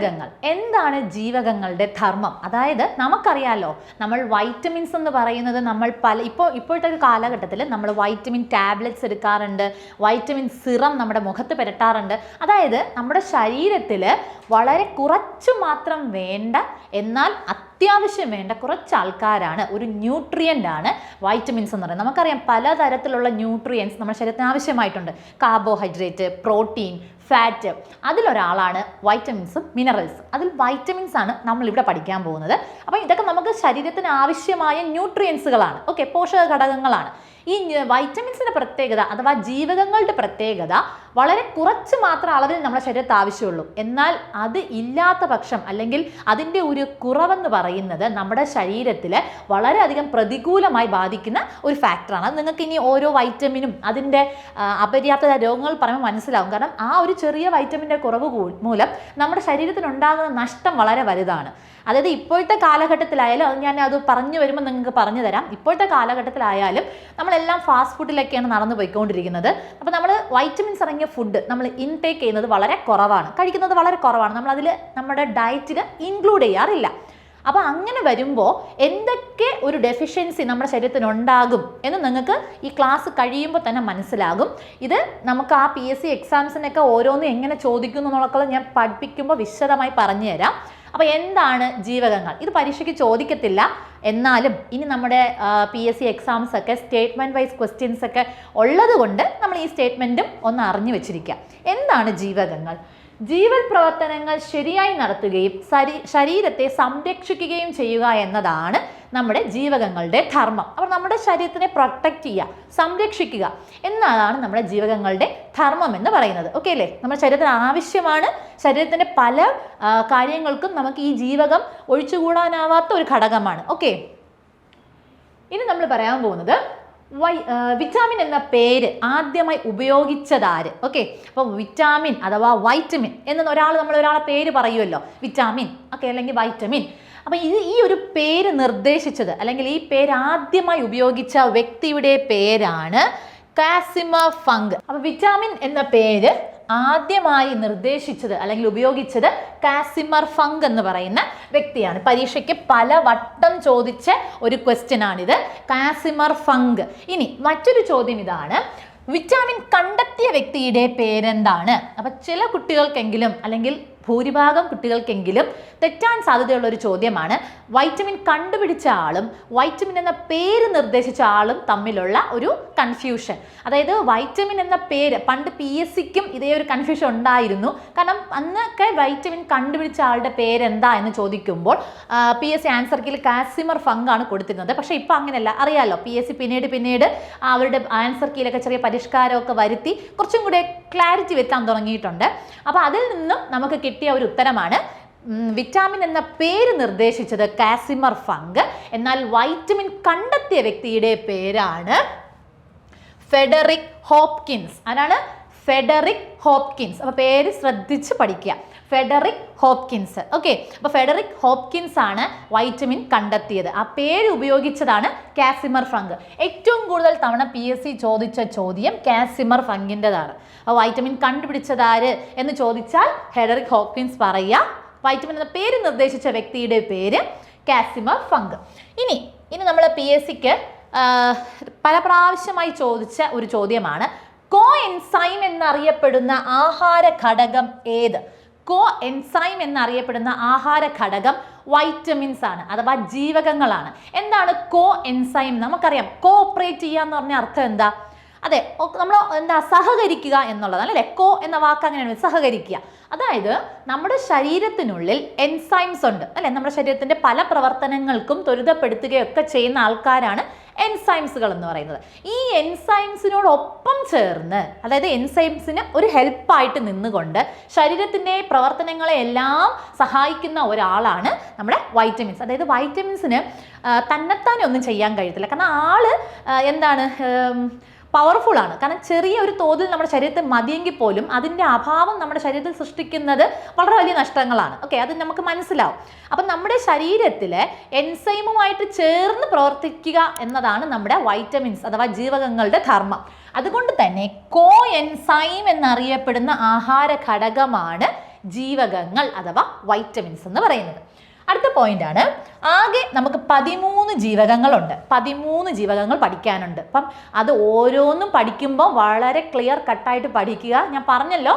ജീവകങ്ങൾ. എന്താണ് ജീവകങ്ങളുടെ ധർമ്മം? അതായത് നമുക്കറിയാലോ നമ്മൾ വൈറ്റമിൻസ് എന്ന് പറയുന്നത് നമ്മൾ പല ഇപ്പോൾ ഇപ്പോഴത്തെ ഒരു കാലഘട്ടത്തിൽ നമ്മൾ വൈറ്റമിൻ ടാബ്ലറ്റ്സ് എടുക്കാറുണ്ട് വൈറ്റമിൻ സിറം നമ്മുടെ മുഖത്ത് പുരട്ടാറുണ്ട്. അതായത് നമ്മുടെ ശരീരത്തിൽ വളരെ കുറച്ച് മാത്രം വേണ്ട എന്നാൽ അത്യാവശ്യം വേണ്ട കുറച്ച് ആൾക്കാരാണ്. ഒരു ന്യൂട്രിയന്റ് ആണ് വൈറ്റമിൻസ് എന്ന് പറയുന്നത്. നമുക്കറിയാം പലതരത്തിലുള്ള ന്യൂട്രിയൻസ് നമ്മുടെ ശരീരത്തിന് ആവശ്യമായിട്ടുണ്ട്. കാർബോഹൈഡ്രേറ്റ് പ്രോട്ടീൻ ഫാറ്റ് അതിലൊരാളാണ് വൈറ്റമിൻസും മിനറൽസും അതിൽ വൈറ്റമിൻസ് ആണ് നമ്മൾ ഇവിടെ പഠിക്കാൻ പോകുന്നത്. അപ്പോൾ ഇതൊക്കെ നമുക്ക് ശരീരത്തിന് ആവശ്യമായ ന്യൂട്രിയൻസുകളാണ് ഓക്കെ പോഷക ഘടകങ്ങളാണ് ഈ വൈറ്റമിൻസിന്റെ പ്രത്യേകത അഥവാ ജീവകങ്ങളുടെ പ്രത്യേകത വളരെ കുറച്ച് മാത്രം അളവിൽ നമ്മുടെ ശരീരത്ത് ആവശ്യമുള്ളൂ. എന്നാൽ അത് ഇല്ലാത്ത പക്ഷം അല്ലെങ്കിൽ അതിന്റെ ഒരു കുറവെന്ന് പറയുന്നത് നമ്മുടെ ശരീരത്തിൽ വളരെയധികം പ്രതികൂലമായി ബാധിക്കുന്ന ഒരു ഫാക്ടറാണ് അത് നിങ്ങൾക്ക് ഇനി ഓരോ വൈറ്റമിനും അതിന്റെ അപര്യാപ്തത രോഗങ്ങൾ പറയുമ്പോൾ മനസ്സിലാവും. കാരണം ആ ഒരു ചെറിയ വൈറ്റമിന്റെ കുറവ് മൂലം നമ്മുടെ ശരീരത്തിനുണ്ടാകുന്ന നഷ്ടം വളരെ വലുതാണ്. അതായത് ഇപ്പോഴത്തെ കാലഘട്ടത്തിലായാലും അത് ഞാൻ അത് പറഞ്ഞു വരുമ്പോൾ നിങ്ങൾക്ക് പറഞ്ഞു തരാം. ഇപ്പോഴത്തെ കാലഘട്ടത്തിലായാലും നമ്മളെല്ലാം ഫാസ്റ്റ് ഫുഡിലൊക്കെയാണ് നടന്നു പോയിക്കൊണ്ടിരിക്കുന്നത്. അപ്പോൾ നമ്മൾ വൈറ്റമിൻസ് ഇറങ്ങിയ ഫുഡ് നമ്മൾ ഇൻടേക്ക് ചെയ്യുന്നത് വളരെ കുറവാണ്. കഴിക്കുന്നത് വളരെ കുറവാണ്. നമ്മളതിൽ നമ്മുടെ ഡയറ്റിൽ ഇൻക്ലൂഡ് ചെയ്യാറില്ല. അപ്പോൾ അങ്ങനെ വരുമ്പോൾ എന്തൊക്കെ ഒരു ഡെഫിഷ്യൻസി നമ്മുടെ ശരീരത്തിന് ഉണ്ടാകും എന്ന് നിങ്ങൾക്ക് ഈ ക്ലാസ് കഴിയുമ്പോൾ തന്നെ മനസ്സിലാകും. ഇത് നമുക്ക് ആ പി എസ് സി എക്സാംസിനൊക്കെ ഓരോന്നും എങ്ങനെ ചോദിക്കുന്നു എന്നുള്ളതൊക്കെ ഞാൻ പഠിപ്പിക്കുമ്പോൾ വിശദമായി പറഞ്ഞുതരാം. അപ്പോൾ എന്താണ് ജീവകങ്ങൾ? ഇത് പരീക്ഷയ്ക്ക് ചോദിക്കത്തില്ല. എന്നാലും ഇനി നമ്മുടെ പി എസ് സി എക്സാംസ് ഒക്കെ സ്റ്റേറ്റ്മെന്റ് വൈസ് ക്വസ്റ്റ്യൻസ് ഒക്കെ ഉള്ളത് കൊണ്ട് നമ്മൾ ഈ സ്റ്റേറ്റ്മെന്റും ഒന്ന് അറിഞ്ഞു വെച്ചിരിക്കുക. എന്താണ് ജീവകങ്ങൾ? ജീവൽ പ്രവർത്തനങ്ങൾ ശരിയായി നടത്തുകയും ശരീരത്തെ സംരക്ഷിക്കുകയും ചെയ്യുക എന്നതാണ് നമ്മുടെ ജീവകങ്ങളുടെ ധർമ്മം. അപ്പോൾ നമ്മുടെ ശരീരത്തിനെ പ്രൊട്ടക്റ്റ് ചെയ്യുക സംരക്ഷിക്കുക എന്നതാണ് നമ്മുടെ ജീവകങ്ങളുടെ ധർമ്മം എന്ന് പറയുന്നത്. ഓക്കെ അല്ലേ? നമ്മുടെ ശരീരത്തിന് ആവശ്യമാണ്. ശരീരത്തിന്റെ പല കാര്യങ്ങൾക്കും നമുക്ക് ഈ ജീവകം ഒഴിച്ചുകൂടാനാവാത്ത ഒരു ഘടകമാണ്. ഓക്കെ ഇനി നമ്മൾ പറയാൻ പോകുന്നത് വൈ വിറ്റാമിൻ എന്ന പേര് ആദ്യമായി ഉപയോഗിച്ചതാര്? ഓക്കെ അപ്പോൾ വിറ്റാമിൻ അഥവാ വൈറ്റമിൻ എന്ന ഒരാൾ നമ്മൾ ഒരാളെ പേര് പറയുമല്ലോ വിറ്റാമിൻ ഓക്കെ അല്ലെങ്കിൽ വൈറ്റമിൻ അപ്പോൾ ഇത് ഈ ഒരു പേര് നിർദ്ദേശിച്ചത് അല്ലെങ്കിൽ ഈ പേര് ആദ്യമായി ഉപയോഗിച്ച വ്യക്തിയുടെ പേരാണ് കാസിമ ഫംഗ് അപ്പോൾ വിറ്റാമിൻ എന്ന പേര് ആദ്യമായി നിർദ്ദേശിച്ചത് അല്ലെങ്കിൽ ഉപയോഗിച്ചത് കാസിമർ ഫംഗ് എന്ന് പറയുന്ന വ്യക്തിയാണ്. പരീക്ഷയ്ക്ക് പല വട്ടം ചോദിച്ച ഒരു ക്വസ്റ്റ്യൻ ആണിത്. കാസിമർ ഫംഗ് ഇനി മറ്റൊരു ചോദ്യം ഇതാണ്. വിറ്റാമിൻ കണ്ടെത്തിയ വ്യക്തിയുടെ പേരെന്താണ്? അപ്പം ചില കുട്ടികൾക്കെങ്കിലും അല്ലെങ്കിൽ ഭൂരിഭാഗം കുട്ടികൾക്കെങ്കിലും തെറ്റാൻ സാധ്യതയുള്ള ഒരു ചോദ്യമാണ് വൈറ്റമിൻ കണ്ടുപിടിച്ച ആളും വൈറ്റമിൻ എന്ന പേര് നിർദ്ദേശിച്ച ആളും തമ്മിലുള്ള ഒരു കൺഫ്യൂഷൻ അതായത് വൈറ്റമിൻ എന്ന പേര് പണ്ട് പി എസ് സിക്കും ഇതേ ഒരു കൺഫ്യൂഷൻ ഉണ്ടായിരുന്നു. കാരണം അന്നൊക്കെ വൈറ്റമിൻ കണ്ടുപിടിച്ച ആളുടെ പേരെന്താ എന്ന് ചോദിക്കുമ്പോൾ പി എസ് സി ആൻസർ കീയിൽ കാസിമർ ഫങ്കാണ് കൊടുത്തിരുന്നത്. പക്ഷേ ഇപ്പോൾ അങ്ങനെയല്ല. അറിയാലോ പി എസ് സി പിന്നീട് പിന്നീട് അവരുടെ ആൻസർ കീയിലൊക്കെ ചെറിയ പരിഷ്കാരമൊക്കെ വരുത്തി കുറച്ചും കൂടെ ക്ലാരിറ്റി വരുത്താൻ തുടങ്ങിയിട്ടുണ്ട്. അപ്പോൾ അതിൽ നിന്നും നമുക്ക് കിട്ടിയ ഒരു ഉത്തരമാണ്. വിറ്റാമിൻ എന്ന പേര് നിർദ്ദേശിച്ചത് കാസിമർ ഫങ്ക് എന്നാൽ വൈറ്റമിൻ കണ്ടെത്തിയ വ്യക്തിയുടെ പേരാണ് ഫെഡറിക് ഹോപ്കിൻസ്. ആരാണ്? Frederick Hopkins. അപ്പോൾ പേര് ശ്രദ്ധിച്ച് പഠിക്കുക. ഫെഡറിക് ഹോപ്കിൻസ് ഓക്കെ അപ്പോൾ ഫെഡറിക് ഹോപ്കിൻസ് ആണ് വൈറ്റമിൻ കണ്ടെത്തിയത്. ആ പേര് ഉപയോഗിച്ചതാണ് കാസിമർ ഫംഗ് ഏറ്റവും കൂടുതൽ തവണ പി എസ് സി ചോദിച്ച ചോദ്യം കാസിമർ ഫംഗിന്റെതാണ് അപ്പോൾ വൈറ്റമിൻ കണ്ടുപിടിച്ചതാര് എന്ന് ചോദിച്ചാൽ ഫെഡറിക് ഹോപ്കിൻസ് പറയുക. വൈറ്റമിൻ എന്ന പേര് നിർദ്ദേശിച്ച വ്യക്തിയുടെ പേര് കാസിമർ ഫംഗ് ഇനി ഇനി നമ്മൾ പി എസ് സിക്ക് പല പ്രാവശ്യമായി ചോദിച്ച ഒരു ചോദ്യമാണ്. കോ എൻസൈം എന്നറിയപ്പെടുന്ന ആഹാര ഘടകം ഏത്? കോ എൻസൈം എന്നറിയപ്പെടുന്ന ആഹാര ഘടകം വൈറ്റമിൻസ് ആണ് അഥവാ ജീവകങ്ങളാണ്. എന്താണ് കോ എൻസൈം നമുക്കറിയാം. കോഓപ്പറേറ്റ് ചെയ്യുക എന്ന് പറഞ്ഞ അർത്ഥം എന്താ? അതെ നമ്മൾ എന്താ സഹകരിക്കുക എന്നുള്ളതാണ് അല്ലേ? കോ എന്ന വാക്ക് അങ്ങനെയാണ് സഹകരിക്കുക. അതായത് നമ്മുടെ ശരീരത്തിനുള്ളിൽ എൻസൈംസ് ഉണ്ട്. അല്ലെ? നമ്മുടെ ശരീരത്തിന്റെ പല പ്രവർത്തനങ്ങൾക്കും ത്വരിതപ്പെടുത്തുകയൊക്കെ ചെയ്യുന്ന ആൾക്കാരാണ് എൻസൈംസുകൾ എന്ന് പറയുന്നത്. ഈ എൻസൈംസിനോടൊപ്പം ചേർന്ന് അതായത് എൻസൈംസിന് ഒരു ഹെൽപ്പായിട്ട് നിന്നുകൊണ്ട് ശരീരത്തിന്റെ പ്രവർത്തനങ്ങളെ എല്ലാം സഹായിക്കുന്ന ഒരാളാണ് നമ്മുടെ വൈറ്റമിൻസ് അതായത് വൈറ്റമിൻസിന് തന്നെത്താനെ ഒന്നും ചെയ്യാൻ കഴിയത്തില്ല. കാരണം ആൾ എന്താണ് പവർഫുൾ ആണ്. കാരണം ചെറിയ ഒരു തോതിൽ നമ്മുടെ ശരീരത്തിൽ മതിയെങ്കിൽ പോലും അതിന്റെ അഭാവം നമ്മുടെ ശരീരത്തിൽ സൃഷ്ടിക്കുന്നത് വളരെ വലിയ നഷ്ടങ്ങളാണ്. ഓക്കെ അത് നമുക്ക് മനസ്സിലാവും. അപ്പം നമ്മുടെ ശരീരത്തിലെ എൻസൈമുമായിട്ട് ചേർന്ന് പ്രവർത്തിക്കുക എന്നതാണ് നമ്മുടെ വൈറ്റമിൻസ് അഥവാ ജീവകങ്ങളുടെ ധർമ്മം. അതുകൊണ്ട് തന്നെ കോ എൻസൈം എന്നറിയപ്പെടുന്ന ആഹാര ഘടകമാണ് ജീവകങ്ങൾ അഥവാ വൈറ്റമിൻസ് എന്ന് പറയുന്നത്. അടുത്ത പോയിന്റ് ആണ്. ആകെ നമുക്ക് പതിമൂന്ന് ജീവകങ്ങളുണ്ട്. പതിമൂന്ന് ജീവകങ്ങൾ പഠിക്കാനുണ്ട്. അപ്പം അത് ഓരോന്നും പഠിക്കുമ്പോൾ വളരെ ക്ലിയർ കട്ടായിട്ട് പഠിക്കുക. ഞാൻ പറഞ്ഞല്ലോ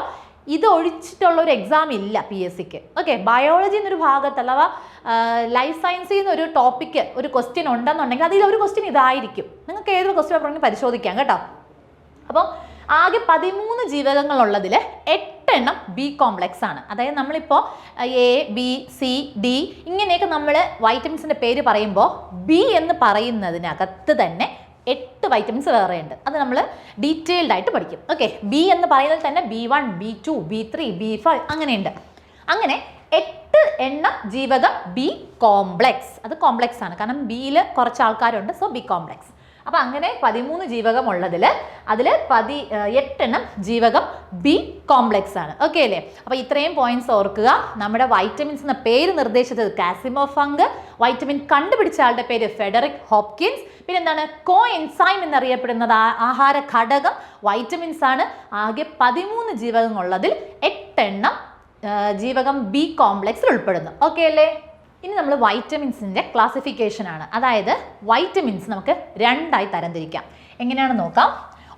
ഇത് ഒഴിച്ചിട്ടുള്ള ഒരു എക്സാം ഇല്ല പി എസ് സിക്ക് ഓക്കെ ബയോളജി എന്നൊരു ഭാഗത്ത് അഥവാ ലൈഫ് സയൻസിൽ നിന്ന് ഒരു ടോപ്പിക്ക് ഒരു ക്വസ്റ്റ്യൻ ഉണ്ടെന്നുണ്ടെങ്കിൽ അതിൽ ഒരു ക്വസ്റ്റ്യൻ ഇതായിരിക്കും. നിങ്ങൾക്ക് ഏതൊരു ക്വസ്റ്റ്യൻ പറഞ്ഞു പരിശോധിക്കാം കേട്ടോ. അപ്പോൾ ആകെ പതിമൂന്ന് ജീവകങ്ങളുള്ളതിൽ എട്ടെണ്ണം ബി കോംപ്ലെക്സ് ആണ്. അതായത് നമ്മളിപ്പോൾ എ ബി സി ഡി ഇങ്ങനെയൊക്കെ നമ്മൾ വൈറ്റമിൻസിന്റെ പേര് പറയുമ്പോൾ ബി എന്ന് പറയുന്നതിനകത്ത് തന്നെ എട്ട് വൈറ്റമിൻസ് വേറെയുണ്ട്. അത് നമ്മൾ ഡീറ്റെയിൽഡ് ആയിട്ട് പഠിക്കും. ഓക്കെ ബി എന്ന് പറയുന്നത് തന്നെ B one B two B three B five അങ്ങനെയുണ്ട്. അങ്ങനെ എട്ട് എണ്ണം ജീവകം ബി കോംപ്ലെക്സ് അത് കോംപ്ലെക്സ് ആണ്. കാരണം ബിയിൽ കുറച്ച് ആൾക്കാരുണ്ട് സോ ബി കോംപ്ലെക്സ് അപ്പോൾ അങ്ങനെ പതിമൂന്ന് ജീവകം ഉള്ളതിൽ അതിൽ പതി എട്ടെണ്ണം ജീവകം ബി കോംപ്ലെക്സ് ആണ്. ഓക്കെ അല്ലേ? അപ്പോൾ ഇത്രയും പോയിന്റ്സ് ഓർക്കുക. നമ്മുടെ വൈറ്റമിൻസ് എന്ന പേര് നിർദ്ദേശിച്ചത് കാസിമോ ഫംഗ് വൈറ്റമിൻ കണ്ടുപിടിച്ച ആളുടെ പേര് ഫെഡറിക് ഹോപ്കിൻസ് പിന്നെ എന്താണ് കോ എൻസൈം എന്നറിയപ്പെടുന്നത് ആഹാര ഘടകം വൈറ്റമിൻസ് ആണ്. ആകെ പതിമൂന്ന് ജീവകം ഉള്ളതിൽ എട്ടെണ്ണം ജീവകം ബി കോംപ്ലെക്സിൽ ഉൾപ്പെടുന്നു. ഓക്കെ അല്ലേ? ഇനി നമ്മൾ വൈറ്റമിൻസിന്റെ ക്ലാസിഫിക്കേഷൻ ആണ്. അതായത് വൈറ്റമിൻസ് നമുക്ക് രണ്ടായി തരംതിരിക്കാം. എങ്ങനെയാണ് നോക്കാം.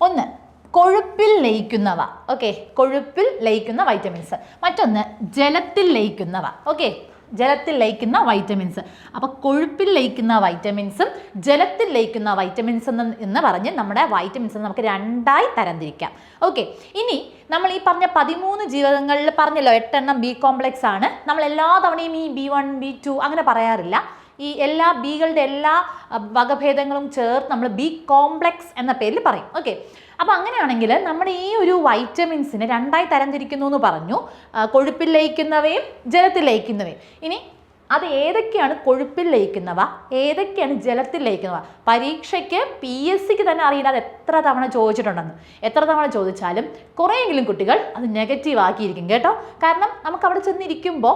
ഒന്ന് കൊഴുപ്പിൽ ലയിക്കുന്നവ. ഓക്കെ കൊഴുപ്പിൽ ലയിക്കുന്ന വൈറ്റമിൻസ് മറ്റൊന്ന് ജലത്തിൽ ലയിക്കുന്നവ. ഓക്കെ ജലത്തിൽ ലയിക്കുന്ന വൈറ്റമിൻസ് അപ്പോൾ കൊഴുപ്പിൽ ലയിക്കുന്ന വൈറ്റമിൻസും ജലത്തിൽ ലയിക്കുന്ന വൈറ്റമിൻസ് എന്ന് എന്ന് പറഞ്ഞ് നമ്മുടെ വൈറ്റമിൻസ് നമുക്ക് രണ്ടായി തരംതിരിക്കാം. ഓക്കെ ഇനി നമ്മൾ ഈ പറഞ്ഞ പതിമൂന്ന് ജീവകങ്ങളിൽ പറഞ്ഞല്ലോ എട്ടെണ്ണം ബി കോംപ്ലക്സ് ആണ്. നമ്മൾ എല്ലാ തവണയും ഈ ബി വൺ ബി ടു അങ്ങനെ പറയാറില്ല. ഈ എല്ലാ ബികളുടെ എല്ലാ വകഭേദങ്ങളും ചേർത്ത് നമ്മൾ ബി കോംപ്ലക്സ് എന്ന പേരിൽ പറയും. ഓക്കെ അപ്പോൾ അങ്ങനെയാണെങ്കിൽ നമ്മുടെ ഈ ഒരു വൈറ്റമിൻസിനെ രണ്ടായി തരംതിരിക്കുന്നു എന്ന് പറഞ്ഞു. കൊഴുപ്പിൽ ലയിക്കുന്നവയും ജലത്തിൽ ലയിക്കുന്നവയും. ഇനി അത് ഏതൊക്കെയാണ് കൊഴുപ്പിൽ ലയിക്കുന്നവ? ഏതൊക്കെയാണ് ജലത്തിൽ ലയിക്കുന്നവ? പരീക്ഷയ്ക്ക് പി എസ് സിക്ക് തന്നെ അറിയില്ല. അത് എത്ര തവണ ചോദിച്ചിട്ടുണ്ടെന്ന്. എത്ര തവണ ചോദിച്ചാലും കുറേയെങ്കിലും കുട്ടികൾ അത് നെഗറ്റീവ് ആക്കിയിരിക്കും കേട്ടോ. കാരണം നമുക്ക് അവിടെ ചെന്നിരിക്കുമ്പോൾ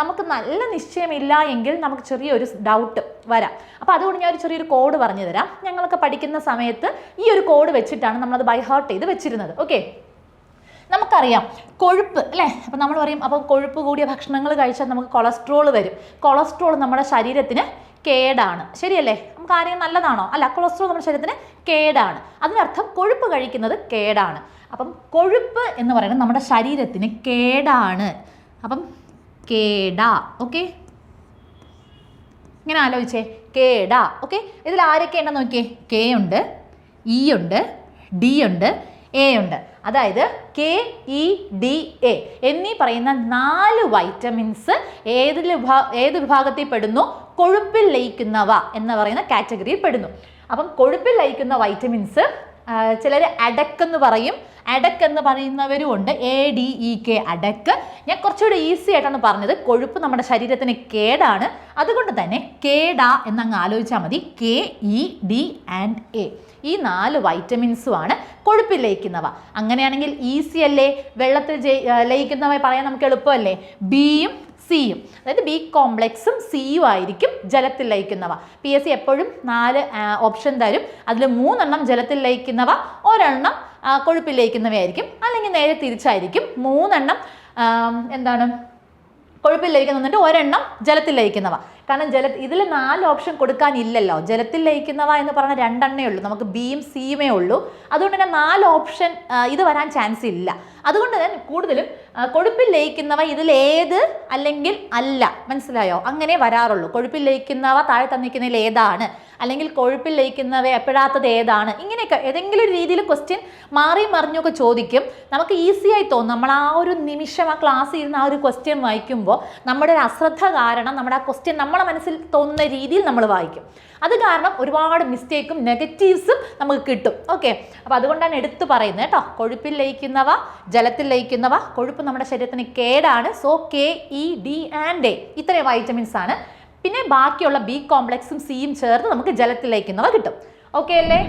നമുക്ക് നല്ല നിശ്ചയമില്ല എങ്കിൽ നമുക്ക് ചെറിയൊരു ഡൗട്ട് വരാം. അപ്പോൾ അതുകൊണ്ട് ഞാൻ ഒരു ചെറിയൊരു കോഡ് പറഞ്ഞു തരാം ഞങ്ങളൊക്കെ പഠിക്കുന്ന സമയത്ത് ഈ ഒരു കോഡ് വെച്ചിട്ടാണ് നമ്മളത് ബൈ ഹാർട്ട് ചെയ്ത് വെച്ചിരുന്നത്. ഓക്കെ നമുക്കറിയാം. കൊഴുപ്പ് അല്ലേ? അപ്പം നമ്മൾ പറയും അപ്പോൾ കൊഴുപ്പ് കൂടിയ ഭക്ഷണങ്ങൾ കഴിച്ചാൽ നമുക്ക് കൊളസ്ട്രോൾ വരും. കൊളസ്ട്രോൾ നമ്മുടെ ശരീരത്തിന് കേടാണ്. ശരിയല്ലേ? നമുക്ക് ആരെയും നല്ലതാണോ? അല്ല കൊളസ്ട്രോൾ നമ്മുടെ ശരീരത്തിന് കേടാണ്. അതിനർത്ഥം കൊഴുപ്പ് കഴിക്കുന്നത് കേടാണ്. അപ്പം കൊഴുപ്പ് എന്ന് പറയുന്നത് നമ്മുടെ ശരീരത്തിന് കേടാണ്. അപ്പം കേടാ ഓക്കെ? ഇങ്ങനെ ആലോചിച്ചേ. കേടാ ഓക്കെ? ഇതിൽ ആരൊക്കെ ഉണ്ടെന്ന് നോക്കിയേ? കെ ഉണ്ട് ഇ ഉണ്ട് ഡി ഉണ്ട് എ ഉണ്ട്. അതായത് കെ ഇ ഡി എ എന്നീ പറയുന്ന നാല് വൈറ്റമിൻസ് ഏത് വിഭാ ഏത് വിഭാഗത്തിൽ പെടുന്നു? കൊഴുപ്പിൽ ലയിക്കുന്നവ എന്ന് പറയുന്ന കാറ്റഗറിയിൽ പെടുന്നു. അപ്പം കൊഴുപ്പിൽ ലയിക്കുന്ന വൈറ്റമിൻസ് ചിലർ അടക്കെന്ന് പറയും. അഡക്ക് എന്ന് പറയുന്നവരും ഉണ്ട്. എ ഡി ഇ കെ അടക്ക്. ഞാൻ കുറച്ചുകൂടി ഈസി ആയിട്ടാണ് പറഞ്ഞത്. കൊഴുപ്പ് നമ്മുടെ ശരീരത്തിന് കേടാണ്. അതുകൊണ്ട് തന്നെ കേടാ എന്നങ്ങ് ആലോചിച്ചാൽ മതി. K E D and A ഈ നാല് വൈറ്റമിൻസുമാണ് കൊഴുപ്പിൽ ലയിക്കുന്നവ. അങ്ങനെയാണെങ്കിൽ ഈസി അല്ലേ? വെള്ളത്തിൽ ലയിക്കുന്നവ പറയാൻ നമുക്ക് എളുപ്പമല്ലേ? ബിയും സിയും അതായത് ബി കോംപ്ലെക്സും സിയും ആയിരിക്കും ജലത്തിൽ ലയിക്കുന്നവ. പി എസ് സി എപ്പോഴും നാല് ഓപ്ഷൻ തരും. അതിൽ മൂന്നെണ്ണം ജലത്തിൽ ലയിക്കുന്നവ ഒരെണ്ണം കൊഴുപ്പിൽ ലയിക്കുന്നവയായിരിക്കും. അല്ലെങ്കിൽ നേരെ തിരിച്ചായിരിക്കും. മൂന്നെണ്ണം എന്താണ്? കൊഴുപ്പിൽ ലയിക്കുന്ന എന്നിട്ട് ഒരെണ്ണം ജലത്തിൽ ലയിക്കുന്നവ. കാരണം ജല ഇതിൽ നാല് ഓപ്ഷൻ കൊടുക്കാനില്ലല്ലോ. ജലത്തിൽ ലയിക്കുന്നവ എന്ന് പറഞ്ഞ രണ്ടെണ്ണേ ഉള്ളൂ. നമുക്ക് ബിയും സിയുമേ ഉള്ളൂ. അതുകൊണ്ട് തന്നെ നാല് ഓപ്ഷൻ ഇത് വരാൻ ചാൻസ് ഇല്ല. അതുകൊണ്ട് തന്നെ കൂടുതലും കൊഴുപ്പിൽ ലയിക്കുന്നവ ഇതിൽ ഏത് അല്ലെങ്കിൽ അല്ല. മനസ്സിലായോ? അങ്ങനെ വരാറുള്ളൂ. കൊഴുപ്പിൽ ലയിക്കുന്നവ താഴെ തന്നിരിക്കുന്നതിൽ ഏതാണ്? അല്ലെങ്കിൽ കൊഴുപ്പിൽ ലയിക്കുന്നവ എപ്പോഴാത്തത് ഏതാണ്? ഇങ്ങനെയൊക്കെ ഏതെങ്കിലും ഒരു രീതിയിൽ ക്വസ്റ്റ്യൻ മാറി മറിഞ്ഞൊക്കെ ചോദിക്കും. നമുക്ക് ഈസി ആയി തോന്നും. നമ്മൾ ആ ഒരു നിമിഷം ആ ക്ലാസ്സിൽ ഇരുന്ന് ആ ഒരു ക്വസ്റ്റ്യൻ വായിക്കുമ്പോൾ നമ്മുടെ ഒരു അശ്രദ്ധ കാരണം നമ്മുടെ ആ ക്വസ്റ്റ്യൻ നമ്മളെ മനസ്സിൽ തോന്നുന്ന രീതിയിൽ നമ്മൾ വായിക്കും. അത് കാരണം ഒരുപാട് മിസ്റ്റേക്കും നെഗറ്റീവ്സും നമുക്ക് കിട്ടും. ഓക്കെ അപ്പോൾ അതുകൊണ്ടാണ് എടുത്തു പറയുന്നത് കേട്ടോ. കൊഴുപ്പിൽ ലയിക്കുന്നവ ജലത്തിൽ ലയിക്കുന്നവ കൊഴുപ്പ് നമ്മുടെ ശരീരത്തിന് കേടാണ്. So K E D and A ഇത്രയും വൈറ്റമിൻസ് ആണ്. പിന്നെ ബാക്കിയുള്ള ബി കോംപ്ലക്സും സിയും ചേർന്ന് നമുക്ക് ജലത്തിലേക്ക് ലയിക്കുന്നവ കിട്ടും. ഓക്കെ അല്ലേ?